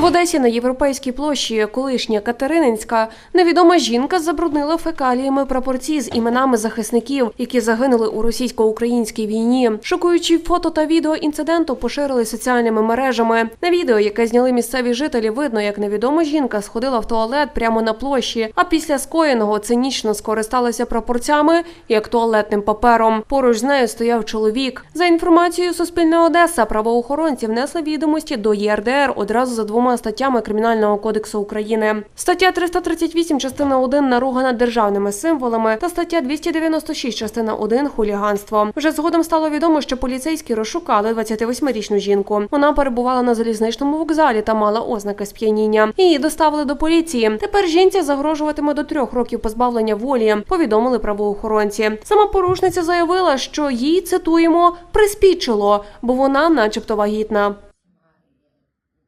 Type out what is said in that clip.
В Одесі на європейській площі, колишня Катерининська, невідома жінка забруднила фекаліями прапорці з іменами захисників, які загинули у російсько-українській війні. Шокуючі фото та відео інциденту поширили соціальними мережами. На відео, яке зняли місцеві жителі, видно, як невідома жінка сходила в туалет прямо на площі, а після скоєного цинічно скористалася прапорцями як туалетним папером. Поруч з нею стояв чоловік. За інформацією Суспільне Одеса, правоохоронці внесли відомості до ЄРДР одразу за двома статтями Кримінального кодексу України. Стаття 338, частина 1 наруга над державними символами та стаття 296, частина 1 хуліганство. Вже згодом стало відомо, що поліцейські розшукали 28-річну жінку. Вона перебувала на залізничному вокзалі та мала ознаки сп'яніння. Її доставили до поліції. Тепер жінці загрожуватиме до трьох років позбавлення волі. Повідомили правоохоронці. Сама порушниця заявила, що їй цитуємо приспічило, бо вона, начебто, вагітна.